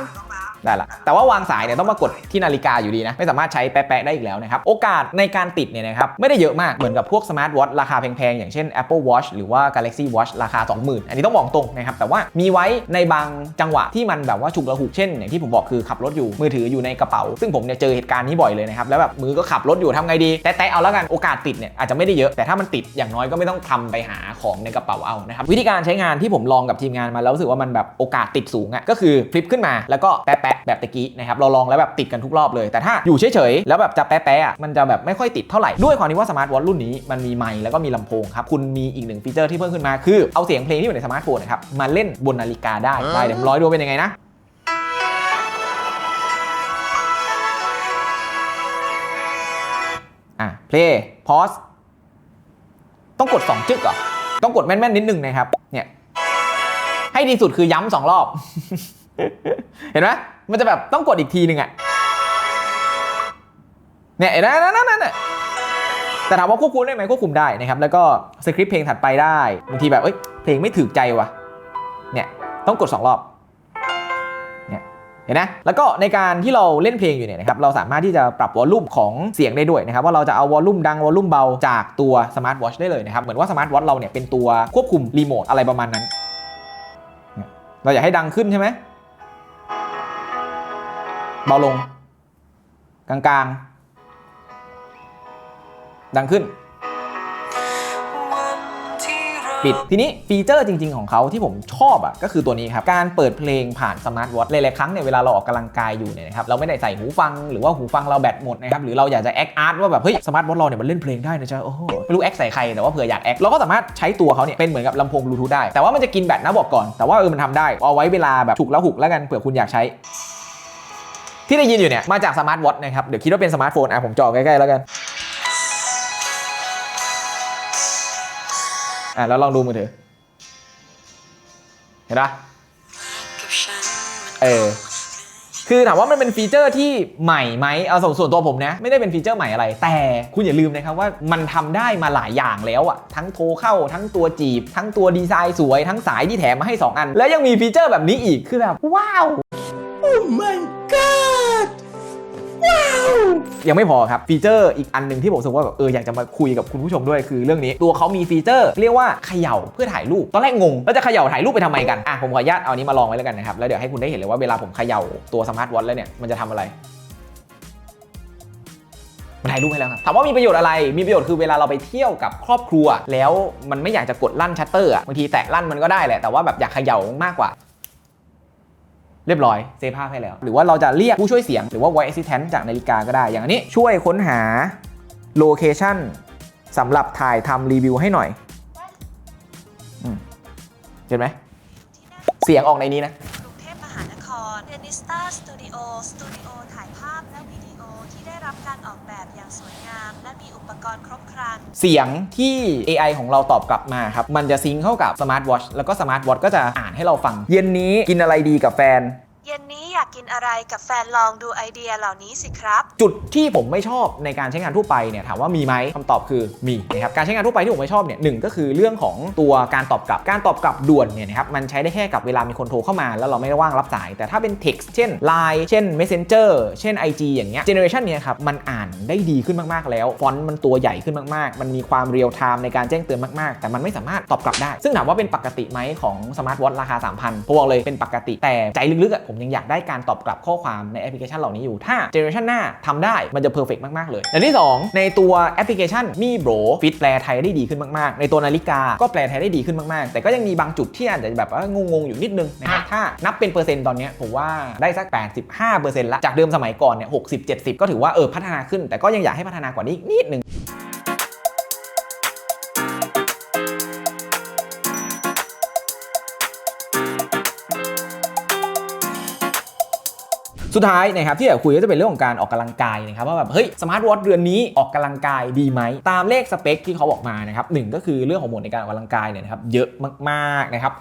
A: ได้ละ แต่ว่าวางสายเนี่ยต้องมากดที่นาฬิกาอยู่ดีนะ ไม่สามารถใช้แปะๆได้อีกแล้วนะครับ โอกาสในการติดเนี่ยนะครับไม่ได้เยอะมากเหมือนกับพวกสมาร์ทวอทราคาแพงๆ อย่างเช่น Apple Watch หรือว่า Galaxy Watch ราคา 20,000 อันนี้ต้องบอกตรงนะครับ แต่ว่ามีไว้ในบางจังหวะที่มันแบบว่าฉุกละหุกเช่น อย่างที่ผมบอกคือขับรถอยู่มือถืออยู่ในกระเป๋า ซึ่งผมเนี่ยเจอเหตุการณ์นี้บ่อยเลยนะครับแล้วแบบมือก็ขับรถอยู่ทำไงดีแต่แต่เอาแล้วกันโอกาสติดเนี่ยอาจจะไม่ได้เยอะแต่ถ้ามันติดอย่างน้อยก็ไม่ต้องทำไปหาของในกระเป๋าเอานะครับวิธีการใช้งานที่ผมลองกับทีมงานมาแล้วรู้สึกว่ามันแบบโอกาสติดสูงอะก็คือฟลิปขึ้นมาแล้วก็แปะๆแบบตะกี้นะครับเราลองแล้วแบบติดกันทุกรอบเลย แต่ถ้าอยู่เฉยๆแล้วแบบจะแปะๆอะมันจะแบบไม่ค่อยติดเท่าไหร่ด้วยความที่ว่าสมาร์ทวอทรุ่นนี้มันมีไมค์แล้วก็มีลำโพงครับคุณมีอีกหนึ่งฟีเจอร์ที่เพิ่มขึ้นมาคือเอาเสียงเพลงที่อยู่ในสมาร์ทโฟนนะครับมาเล่นบนนาฬิกาได้ได้เดี๋ยวผมร้อยดูเป็นยังไงนะอะ play pause ต้องกด 2 จึกเหรอต้องกดแม่นๆนิดนึงนะครับเนี่ยให้ดีสุดคือย้ำสองรอบ เห็นไหมมันจะแบบต้องกดอีกทีหนึ่งอะเนี่ยเห็นไหมนั่นนั่นนั่นแต่ถามว่าควบคุมได้ไหมควบคุมได้นะครับ แล้วก็สคริปต์เพลงถัดไปได้บางทีแบบเอ้ยเพลงไม่ถึกใจว่ะเนี่ยต้องกด 2 รอบเนี่ยเห็นนะแล้วก็ในการที่เราเล่นเพลงอยู่เนี่ยนะครับเราสามารถที่จะปรับวอลลุ่มของเสียงได้ด้วยนะครับว่าเราจะเอาวอลลุ่มดังวอลลุ่มเบาจากตัวสมาร์ทวอชได้เลยนะครับเหมือนว่าสมาร์ทวอชเราเนี่ยเป็นตัวควบคุมรีโมทอะไรประมาณนั้นเราอยากให้ดังขึ้นใช่ไหม เบาลง กลางๆ ดังขึ้น ปิดทีนี้ฟีเจอร์จริง ๆ ของเขาที่ผมชอบอะก็คือตัวนี้ครับ การเปิดเพลงผ่านสมาร์ทวอทหลายๆครั้งเนี่ยเวลาเราออกกำลังกายอยู่เนี่ยนะครับเราไม่ได้ใส่หูฟังหรือว่าหูฟังเราแบตหมดนะครับหรือเราอยากจะแอคอาร์ตว่าแบบเฮ้ยสมาร์ทวอทเราเนี่ยมันเล่นเพลงได้นะจ๊ะโอ้โหไม่รู้แอคใส่ใครแต่ว่าเผื่ออยากแอคเราก็สามารถใช้ตัวเขาเนี่ยเป็นเหมือนกับลำโพงบลูทูธได้แต่ว่ามันจะกินแบตนะบอกก่อนแต่ว่าเออมันทำได้เอาไว้เวลาแบบฉุกแล้วหุกแล้วกันเผื่อคุณอยากใช้ ที่ได้ยินอยู่เนี่ยมาจากสมาร์ทวอทนะครับ เดี๋ยวคิดว่าเป็นสมาร์ทโฟนอะผมจ่อใกล้ๆแล้วกันอะแล้วลองดูมือถือ เห็นปะเออคือถามว่ามันเป็นฟีเจอร์ที่ใหม่ไหมเอาส่วนส่วนตัวผมนะ ไม่ได้เป็นฟีเจอร์ใหม่อะไร แต่คุณอย่าลืมนะครับว่ามันทำได้มาหลายอย่างแล้วอะทั้งโทรเข้าทั้งตัวจีบ ทั้งตัวดีไซน์สวย ทั้งสายที่แถมมาให้ 2 อัน แล้วยังมีฟีเจอร์แบบนี้อีกคือแบบว้าว ยังไม่พอครับฟีเจอร์อีกอันหนึ่งที่ผมรู้สึกว่าแบบเอออยากจะมาคุยกับคุณผู้ชมด้วยคือเรื่องนี้ตัวเขามีฟีเจอร์ เรียกว่าเขย่าเพื่อถ่ายรูปตอนแรกงงแล้วจะเขย่าถ่ายรูปไปทำไมกันอะผมขออนุญาตเอานี้มาลองไว้แล้วกันนะครับแล้วเดี๋ยวให้คุณได้เห็นเลยว่าเวลาผมเขย่าตัวสมาร์ทวอทแล้วเนี่ยมันจะทำอะไรมันถ่ายรูปให้แล้วครับถามว่ามีประโยชน์อะไร มีประโยชน์คือเวลาเราไปเที่ยวกับครอบครัว แล้วมันไม่อยากจะกดลั่นชัตเตอร์อะบางทีแตะลั่นมันก็ได้แหละ แต่ว่าแบบอยากเขย่ามากกว่า เรียบร้อยเซฟภาพให้แล้ว หรือว่าเราจะเรียกผู้ช่วยเสียงหรือว่า voice assistant จากนาฬิกาก็ได้ อย่างอันนี้ช่วยค้นหาโลเคชันสำหรับถ่ายทำรีวิวให้หน่อยเห็นไหมเสียงออกในนี้นะ
D: กรุงเทพมหานครเดนิสตาสตูดิโอสตูดิโอถ่ายภาพและวิดี ที่ได้รับการออกแบบอย่างสวยงาม และมีอุปกรณ์ครบครัน
A: เสียงที่ AI ของเราตอบกลับมาครับ มันจะซิงค์เข้ากับสมาร์ทวอชแล้วก็สมาร์ทวอชก็จะอ่านให้เราฟัง เย็นนี้กินอะไรดีกับแฟน
D: เย็นนี้อยากกินอะไรกับแฟนลองดูไอเดียเหล่านี้สิครับ
A: จุดที่ผมไม่ชอบในการใช้งานทั่วไปเนี่ยถามว่ามีไหมคำตอบคือมีนะครับการใช้งานทั่วไปที่ผมไม่ชอบเนี่ยหนึ่งก็คือเรื่องของตัวการตอบกลับการตอบกลับด่วนเนี่ยนะครับมันใช้ได้แค่กับเวลามีคนโทรเข้ามา แล้วเราไม่ได้ว่างรับสาย แต่ถ้าเป็น text เช่น Line เช่น Messenger เช่น IG อย่างเงี้ยเจเนอเรชันเนี้ยครับมันอ่านได้ดีขึ้นมากๆแล้วฟอนต์มันตัวใหญ่ขึ้นมากๆ มันมีความเรียลไทม์ในการแจ้งเตือนมากๆ แต่มันไม่สามารถตอบกลับได้ ซึ่งถามว่าเป็นปกติไหมของสมาร์ทวอทราคา 3,000ผมบอกเลยเป็นปกติแต่ใจลึกๆอะผมผมยังอยากได้การตอบกลับข้อความในแอปพลิเคชันเหล่านี้อยู่ ถ้าเจเนอเรชันหน้าทำได้มันจะเพอร์เฟกมาก ๆ เลยอย่างที่ 2 ในตัวแอปพลิเคชันมีโบรฟิตแปลไทยได้ดีขึ้นมาก ๆ ในตัวนาฬิกาก็แปลไทยได้ดีขึ้นมาก ๆ แต่ก็ยังมีบางจุดที่อาจจะแบบว่างงๆอยู่นิดนึงนะครับถ้านับเป็นเปอร์เซ็นต์ตอนเนี้ยผมว่าได้สัก 85%ละจากเดิมสมัยก่อนเนี่ย60 70 ก็ถือว่าเออพัฒนาขึ้น แต่ก็ยังอยากให้พัฒนากว่านี้อีกนิดนึง สุดท้ายนะครับที่อยากคุยก็จะเป็นเรื่องของการออกกำลังกายนะครับว่าแบบเฮ้ยสมาร์ทวอทเรือนนี้ออกกำลังกายดีไหมตามเลขสเปคที่เขาบอกมานะครับหนึ่งก็คือเรื่องของหมวดในการออกกำลังกายเนี่ยนะครับเยอะมากๆนะครับ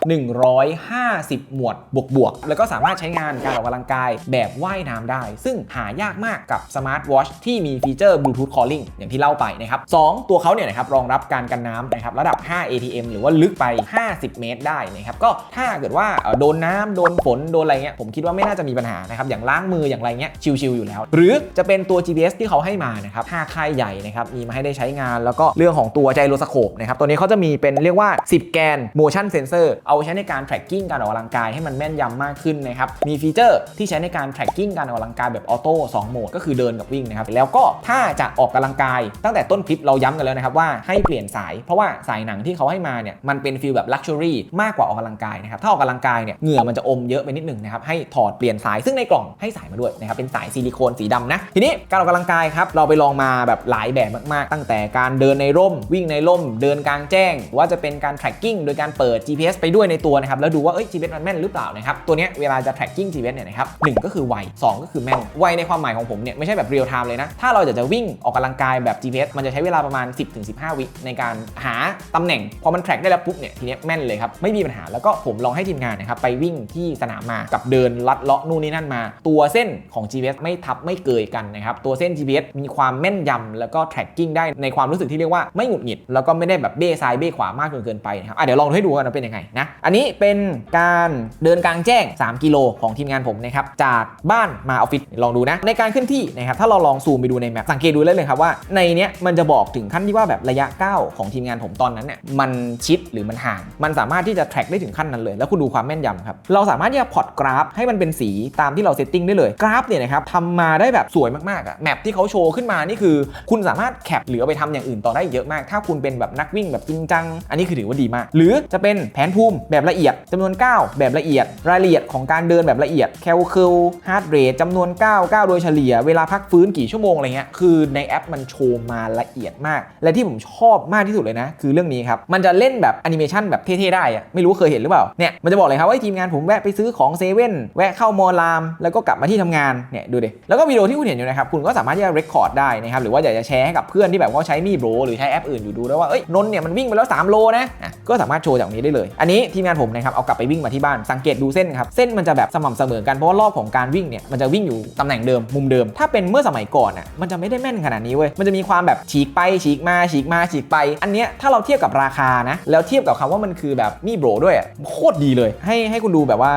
A: 150 หมวดบวกๆแล้วก็สามารถใช้งานการออกกำลังกายแบบว่ายน้ำได้ ซึ่งหายากมากกับสมาร์ทวอชที่มีฟีเจอร์ Bluetooth Calling อย่างที่เล่าไปนะครับสองตัวเขาเนี่ยนะครับรองรับการกันน้ำนะครับระดับ 5 ATM หรือว่าลึกไป 50 เมตรได้นะครับก็ถ้าเกิดว่าโดนน้ำโดนฝนโดนอะไรเงี้ยผมคิดว่าไม่น่าจะมีปัญหานะครับอย่างล้างมืออย่างไรเงี้ยชิลๆอยู่แล้ว หรือจะเป็นตัว GPS ที่เขาให้มานะครับ5ค่ายใหญ่นะครับมีมาให้ได้ใช้งาน แล้วก็เรื่องของตัวไจโรสโคปนะครับตัวนี้เขาจะมีเป็นเรียกว่า 10 แกน motion sensor เอาใช้ในการ tracking การออกกำลังกายให้มันแม่นยำมากขึ้นนะครับมีฟีเจอร์ที่ใช้ในการ tracking การออกกำลังกายแบบออโต้2โหมดก็คือเดินกับวิ่งนะครับแล้วก็ถ้าจะออกกำลังกาย ตั้งแต่ต้นคลิปเราย้ำกันแล้วนะครับว่าให้เปลี่ยนสาย เพราะว่าสายหนังที่เขาให้มาเนี่ยมันเป็นฟีลแบบ luxury มากกว่าออกกำลังกายนะครับถ้าออกกำลังกายเนี่ยเหงื่อมันจะอมเยอะไปนิดหนึ่งนะครับให้ถอดเปลี่ยนสายซึ่งในกล่องให้สายมาด้วยนะครับเป็นสายซิลิโคนสีดำนะทีนี้การออกกำลังกายครับเราไปลองมาแบบหลายแบบมากๆ ตั้งแต่การเดินในร่ม วิ่งในร่ม เดินกลางแจ้ง ว่าจะเป็นการ tracking โดยการเปิด GPS ไปด้วยในตัวนะครับแล้วดูว่าเอ้ย GPS มันแม่นหรือเปล่านะครับตัวนี้เวลาจะ tracking GPS เนี่ยนะครับหนึ่งก็คือไวสองก็คือแม่นไวในความหมายของผมเนี่ยไม่ใช่แบบ real time เลยนะถ้าเราอยากจะวิ่งออกกำลังกายแบบ GPS มันจะใช้เวลาประมาณ 10-15 วิในการหาตำแหน่งพอมัน track ได้แล้วปุ๊บเนี่ยทีนี้แม่นเลยครับไม่มีปัญหาแล้วก็ผมลองให้ทีมงานนะครับไปวิ่งที่สนามมากับเดินลัดเลาะนู่นนี่นั่นมา ตัวเส้นของ GPS ไม่ทับไม่เกยกันนะครับ ตัวเส้น GPS มีความแม่นยำแล้วก็ tracking ได้ในความรู้สึกที่เรียกว่าไม่หงุดหงิด แล้วก็ไม่ได้แบบเบ้ซ้ายเบ้ขวามากจนเกินไปนะครับเดี๋ยวลองให้ดูกันว่าเป็นยังไงนะ อันนี้เป็นการเดินกลางแจ้ง 3 กิโลของทีมงานผมนะครับ จากบ้านมาออฟฟิศลองดูนะ ในการขึ้นที่นะครับ ถ้าเราลองซูมไปดูในแมปสังเกตดูได้เลยครับว่าในเนี้ยมันจะบอกถึงขั้นที่ว่าแบบระยะก้าวของทีมงานผมตอนนั้นเนี่ยมันชิดหรือมันห่าง มันสามารถที่จะ track ได้ถึงขั้นนั้นเลย แล้วคุณดูความแม่นยำครับ เราสามารถที่จะพอร์ตกราฟให้มันเป็นสีตามที่เราเซตติ้งได้เลย กราฟเนี่ยนะครับทำมาได้แบบสวยมากๆอะแมปที่เขาโชว์ขึ้นมานี่คือ คุณสามารถแคปหรือไปทำอย่างอื่นต่อได้เยอะมาก ถ้าคุณเป็นแบบนักวิ่งแบบจริงจัง อันนี้คือถือว่าดีมาก หรือจะเป็นแผนภูมิแบบละเอียดจำนวนก้าวแบบละเอียด รายละเอียดของการเดินแบบละเอียดแคลคิลฮาร์ดเรทจำนวนก้าวก้าวโดยเฉลี่ย เวลาพักฟื้นกี่ชั่วโมงอะไรเงี้ยคือในแอปมันโชว์มาละเอียดมาก และที่ผมชอบมากที่สุดเลยนะ คือเรื่องนี้ครับมันจะเล่นแบบแอนิเมชันแบบเท่ๆได้อะไม่รู้เคยเห็นหรือเปล่าเนี่ยมันจะบอกเลยครับว่าทีมงานผมแวะไปซื้อของเซเว่นแวะเข้ามอลาม แล้วก็กลับมาที่ทำงานเนี่ยดูดิแล้วก็วิดีโอที่คุณเห็นอยู่นะครับคุณก็สามารถที่จะเรคคอร์ดได้นะครับหรือว่าอยากจะแชร์ให้กับเพื่อนที่แบบว่าใช้มีโบรหรือใช้แอปอื่นอยู่ดูด้วยว่าเอ้ยนนท์เนี่ยมันวิ่งไปแล้ว 3 โลนะะก็สามารถโชว์จากนี้ได้เลย อันนี้ทีมงานผมนะครับเอากลับไปวิ่งมาที่บ้านสังเกตดูเส้นครับเส้นมันจะแบบสม่ำเสมอกันเพราะว่ารอบของการวิ่งเนี่ยมันจะวิ่งอยู่ตำแหน่งเดิมมุมเดิม ถ้าเป็นเมื่อสมัยก่อนอะมันจะไม่ได้แม่นขนาดนี้เว้ยมันจะมีความแบบฉีกไปฉีกมาฉีกมาฉีกไป อันเนี้ยถ้าเราเทียบกับราคานะแล้วเทียบกับคำว่ามันคือแบบมีโบรด้วยโคตรดีเลย ให้ให้คุณดูแบบว่า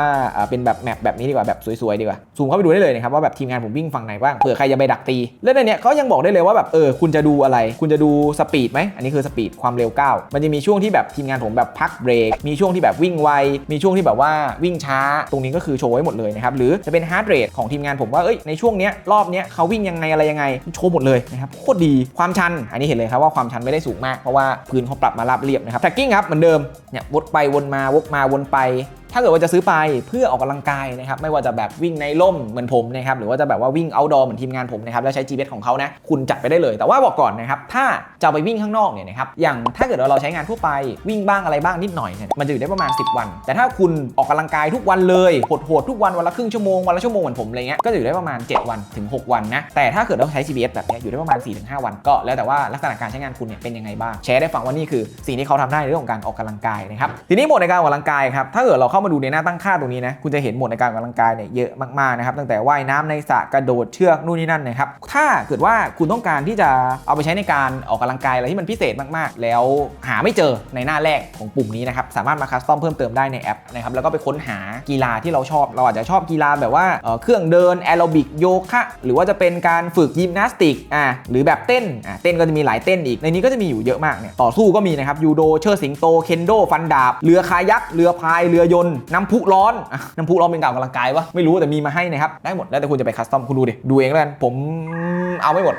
A: เป็นแบบแมปแบบนี้ดีกว่าแบบสวยๆดีกว่าซูมเข้าไปดูได้เลยนะครับว่าแบบทีมงานผมวิ่งฝั่งไหนบ้างเผื่อใครจะไปดักตี แล้วในเนี้ยเขายังบอกได้เลยว่าแบบเออคุณจะดูอะไร คุณจะดูสปีดไหมอันนี้คือสปีดความเร็วก้าวมันจะมีช่วงที่แบบทีมงานผมแบบพักเบรกมีช่วงที่แบบวิ่งไวมีช่วงที่แบบว่าวิ่งช้า ตรงนี้ก็คือโชว์ไว้หมดเลยนะครับหรือจะเป็นฮาร์ดเรทของทีมงานผมว่าเอ้ยในช่วงเนี้ยรอบเนี้ยเขาวิ่งยังไงอะไรยังไงโชว์หมดเลยนะครับโคตรดีความชัน อันนี้เห็นเลยครับว่าความชันไม่ได้สูงมากเพราะว่าพื้นเขาปรับมาราบเรียบนะครับ tracking ครับเหมือนเดิมเนี่ยวกไปวนมาวกมาวนไป ถ้าเกิดว่าจะซื้อไปเพื่อออกกำลังกายนะครับไม่ว่าจะแบบวิ่งในร่มเหมือนผมนะครับหรือว่าจะแบบว่าวิ่ง outdoor เหมือนทีมงานผมนะครับแล้วใช้ GPS ของเขานะคุณจัดไปได้เลย แต่ว่าบอกก่อนนะครับถ้าจะไปวิ่งข้างนอกเนี่ยนะครับอย่างถ้าเกิดเราใช้งานทั่วไปวิ่งบ้างอะไรบ้างนิดหน่อยเนี่ยมันจะอยู่ได้ประมาณ 10 วัน แต่ถ้าคุณออกกำลังกายทุกวันเลยโหดๆทุกวันวันละครึ่งชั่วโมงวันละชั่วโมงเหมือนผมอะไรเงี้ยก็จะอยู่ได้ประมาณ 7 วันถึง 6 วันนะแต่ถ้าเกิดเราใช้ GPS แบบนี้อยู่ได้ประมาณ 4-5 วันก็แล้วแต่ว่าลักษณะการใช้งานคุณเนี่ยเป็นยังไงบ้างแชร์ได้ฟังว่านี่คือสิ่งที่เขาทำได้ในเรื่องของการออกกำลังกายนะครับทีนี้หมดในการออกกำลังกายครับถ้าเกิดเราเข้ามาดูในหน้าตั้งค่าตรงนี้นะคุณจะเห็นหมดในการออกกำลังกายเนี่ยเยอะมากๆนะครับตั้งแต่ว่ายน้ำในสระกระโดดเชือกนู่นนี่นั่นนะครับถ้าเกิดว่าคุณต้องการที่จะเอาไปใช้ในการออกกำลังกายอะไรที่มันพิเศษมากๆ แล้วหาไม่เจอในหน้าแรกของปุ่มนี้นะครับสามารถมาคัสตอมเพิ่มเติมได้ในแอปนะครับแล้วก็ไปค้นหากีฬาที่เราชอบ เราอาจจะชอบกีฬาแบบว่าเอ่อเครื่องเดินแอโรบิกโยคะหรือว่าจะเป็นการฝึกยิมนาสติกอะหรือแบบเต้นอะเต้นก็จะมีหลายเต้นอีกในนี้ก็จะมีอยู่เยอะมากเนี่ยต่อสู้ก็มีนะครับยูโดเชิดสิงโตเคนโดฟันดาบเรือคายักเรือพายเรือยนน้ำพุร้อน น้ำพุร้อนเป็นการออกกำลังกายวะไม่รู้แต่มีมาให้นะครับได้หมดแล้วแต่คุณจะไปคัสตอมคุณดูดิดูเองแล้วกันผม เอาไม่หมด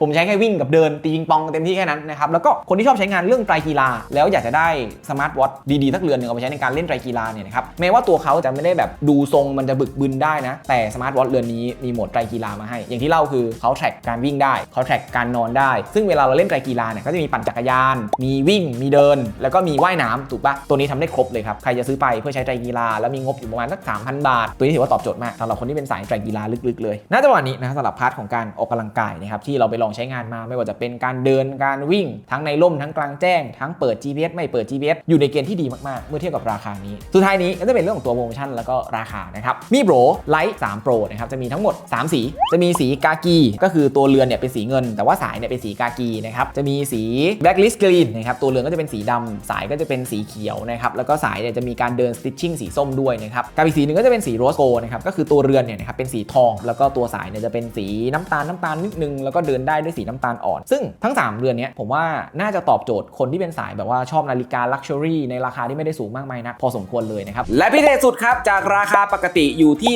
A: ผมใช้แค่วิ่งกับเดินตีปิงปองเต็มที่แค่นั้นนะครับ แล้วก็คนที่ชอบใช้งานเรื่องไตรกีฬา แล้วอยากจะได้สมาร์ทวอทดีๆสักเรือนหนึ่งเอาไปใช้ในการเล่นไตรกีฬาเนี่ยนะครับแม้ว่าตัวเขาจะไม่ได้แบบดูทรงมันจะบึกบึนได้นะ แต่สมาร์ทวอทเรือนนี้มีโหมดไตรกีฬามาให้ อย่างที่เล่าคือเขาแทร็กการวิ่งได้เขาแทร็กการนอนได้ ซึ่งเวลาเราเล่นไตรกีฬาเนี่ยก็จะมีปั่นจักรยาน มีวิ่ง มีเดิน แล้วก็มีว่ายน้ำถูกปะตัวนี้ทำได้ครบเลยครับใครจะซื้อไปเพื่อใช้ไตรกีฬาแล้วมีงบอยู่ประมาณสัก3,000 บาท ตัวนี้ถือว่าตอบโจทย์มากสำหรับคนที่เป็นสายไตรกีฬาลึกๆเลยณจังหวะนี้นะสำหรับพาร์ทของการออกกำลังกายนะครับที่เราไปลองใช้งานมาไม่ว่าจะเป็นการเดินการวิ่ง ทั้งในร่มทั้งกลางแจ้ง ทั้งเปิด GPS ไม่เปิด GPS อยู่ในเกณฑ์ที่ดีมากๆ เมื่อเทียบกับราคานี้ สุดท้ายนี้ก็จะเป็นเรื่องของตัวโปรโมชั่นแล้วก็ราคานะครับมีโบรไลท์3 Pro นะครับจะมีทั้งหมด 3 สี จะมีสีกากี ก็คือตัวเรือนเนี่ยเป็นสีเงิน แต่ว่าสายเนี่ยเป็นสีกากีนะครับจะมีสี blacklist green นะครับตัวเรือนก็จะเป็นสีดำสายก็จะเป็นสีเขียวนะครับแล้วก็สายเนี่ยจะมีการเดิน stitching สีส้มด้วยนะครับกับอีกสีหนึ่งก็จะเป็นสีโรสโกนะครับก็คือตัวเรือนเนี่ยนะครับเป็นสีทอง แล้วก็ตัวสายเนี่ยจะเป็นสีน้ำตาลน้ำตาลนิดนึงแล้วก็เดินได้ด้วยสีน้ำตาลอ่อน ซึ่งทั้ง 3 เรือนนี้ผมว่าน่าจะตอบโจทย์คนที่เป็นสายแบบว่าชอบนาฬิกาลักชัวรี่ในราคาที่ไม่ได้สูงมากมายนะพอสมควรเลยนะครับ และพิเศษสุดครับ จากราคาปกติอยู่ที่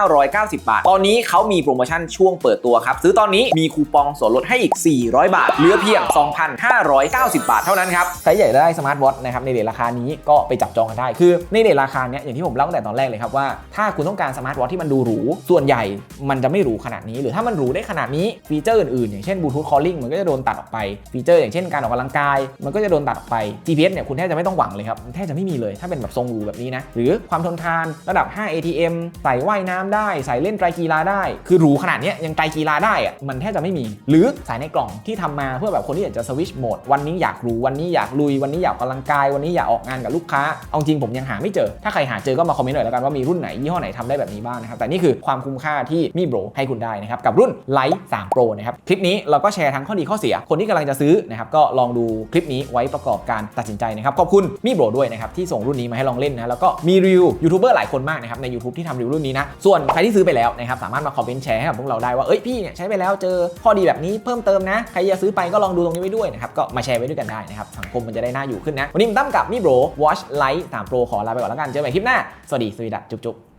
A: 2,990 บาท ตอนนี้เขามีโปรโมชั่นช่วงเปิดตัวครับ ซื้อตอนนี้มีคูปองส่วนลดให้อีก 400 บาท เหลือเพียง 2,590 บาทเท่านั้นครับใครอยากได้สมาร์ทวอทนะครับในเรทราคานี้ก็ไปจับจองกันได้คือในเรทราคาเนี้ยอย่างที่ผมเล่าตั้งแต่ตอนแรกเลยครับว่าถ้าคุณต้องการสมาร์ทวอทที่มันดูหรูส่วนใหญ่มันจะไม่หรูขนาดนี้หรือถ้ามันหรูได้ขนาดนี้ฟีเจอร์อื่นๆ อย่างเช่นบลูทูธคอลลิ่งมันก็จะโดนตัดออกไปฟีเจอร์อย่างเช่นการออกกำลังกาย มันก็จะโดนตัดออกไป GPS เนี่ยคุณแทบจะไม่ต้องหวังเลยครับแทบจะไม่มีเลยถ้าเป็นแบบทรงหรูแบบนี้นะหรือความทนทานระดับ 5 ATM ใส่ว่ายน้ำได้ ใส่เล่นไตรกีฬาได้ คือหรูขนาดนี้ยังไตรกีฬาได้อะมันแทบจะไม่มี หรือสายในกล่องที่ทำมาเพื่อแบบคนที่อยากจะสวิชโหมดวันนี้อยากหรูวันนี้อยากลุยวันนี้อยากออกกำลังกาย วันนี้อยากออกงานกับลูกค้าเอาจริงผมยังหาไม่เจอ ถ้าใครหาเจอก็มาคอมเมนต์หน่อยแล้วกันว่ามีรุ่นไหนยี่ห้อไหนทำได้แบบนี้บ้างนะครับแต่นี่คือความคุ้มค่าที่มีโบรให้คุณได้นะครับกับรุ่น Lite 3 Pro นะครับ คลิปนี้เราก็แชร์ทั้งข้อดีข้อเสีย คนที่กำลังจะซื้อนะครับก็ลองดูคลิปนี้ไว้ประกอบการตัดสินใจนะครับ ขอบคุณมีโบรด้วยนะครับที่ส่งรุ่นนี้มาให้ลองเล่นนะ แล้วก็มีรีวิวยูทูบเบอร์หลายคนมากนะครับใน YouTube ที่ทำรีวิวรุ่นนี้นะ ส่วนใครที่ซื้อไปแล้วนะครับสามารถมาคอมเมนต์แชร์ให้กับพวกเราได้ว่า เอ้ยพี่เนี่ยใช้ไปแล้วเจอข้อดีแบบนี้เพิ่มเติมนะ ใครจะซื้อไปก็ลองดูตรงนี้ไว้ด้วยนะครับก็มาแชร์ไว้ด้วยกันได้นะครับสังคมมันจะได้น่าอยู่ขึ้นนะวันนี้ผมตั้มกับมีโบร Watch Lite 3 Pro ขอลาไปก่อนแล้วกันเจอกันใหม่คลิปหน้าสวัสดีสวีดัจุ๊บ